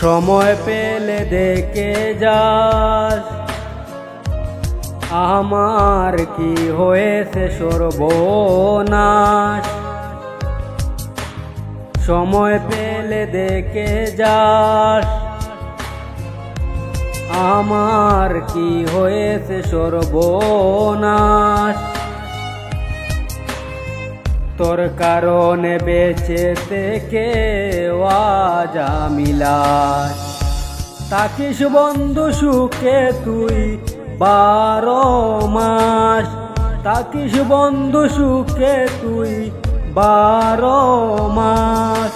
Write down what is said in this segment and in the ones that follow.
সময় পেলে দেখে যাস। আমার কি হয়েছে সর্বনাশ? সময় পেলে দেখে যাস। আমার কি হয়েছে সর্বনাশ? তোর কারণে বেঁচে থেকে মিলাস তাকিস বন্ধু সুখে তুই বারো মাস। তাকিস বন্ধু সুখে তুই বারো মাস।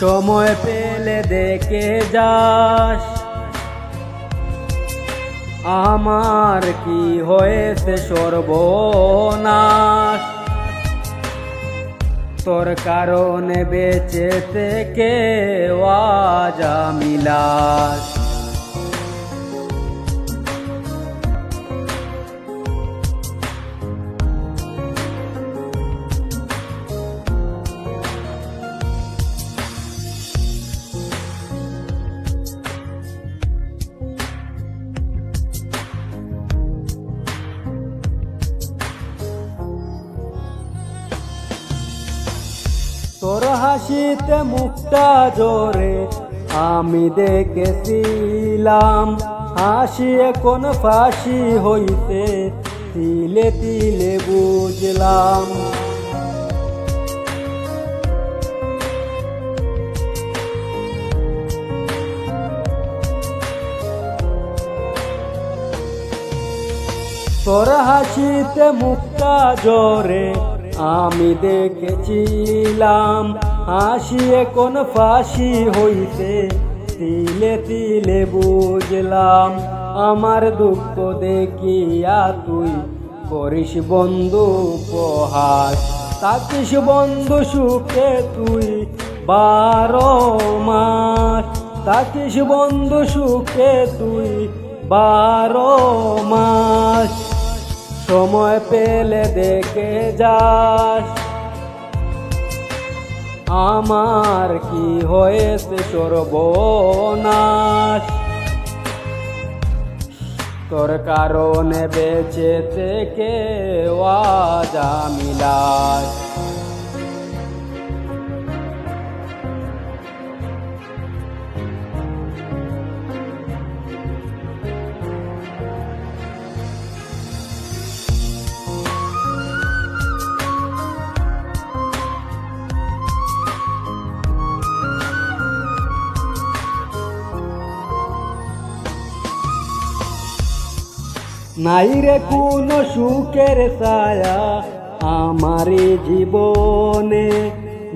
সময় পেলে দেখে যাস। আমার কি হয়েছে সর্বনাশ? তোর কারণে বেঁচে থেকে ওয়াজা মিলাস হাসিতে মুখটা জোরে। আমি দেখেছিলাম হাসি এখন ফাঁসি হইতে। তিলে তিলে বুঝলাম। তোর হাসিতে মুখটা জোরে। আমি দেখেছিলাম হাসি এখন ফাঁসি হইতে তিলে তিলে বুঝলাম, আমার দুঃখ দেখিয়া তুই করিস বন্ধু উপহার। তাকিস বন্ধু সুখে তুই বারো মাস। তাকিস বন্ধু সুখে তুই বারো মাস। সময় পেলে দেখে যাস আমার কি হয়েছে সর্বনাশ তোর কারণে বেঁচে থেকে ওয়াজা মিলাস নাই রে কোনো সুখের ছায়া আমার জীবনে।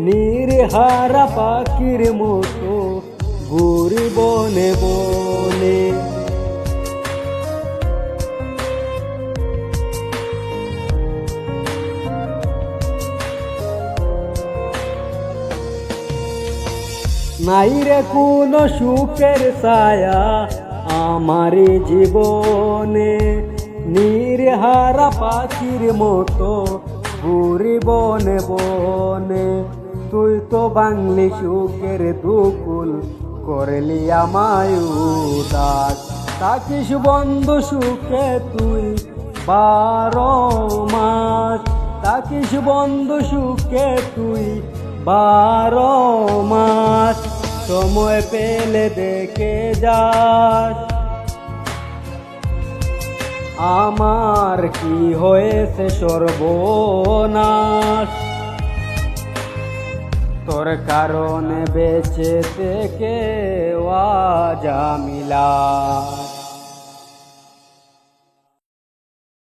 নির্হারা পাখির মতো ঘুরি বনে বনে নাই রে কোনো সুখের ছায়া আমার জীবনে নির্হারা পাখির মতো ঘুরি বনে। বনে তুই তো বাংলি সুখের দুকুল করলি আমায় তাকিস বন্ধু সুখে তুই বারো মাস। তাকিস বন্ধু সুখে তুই বারো মাস। সময় পেলে দেখে যাস আমার কি হয়েছে সর্বনাশ? তোর কারণে বেঁচে থেকে ওয়াজা মিলা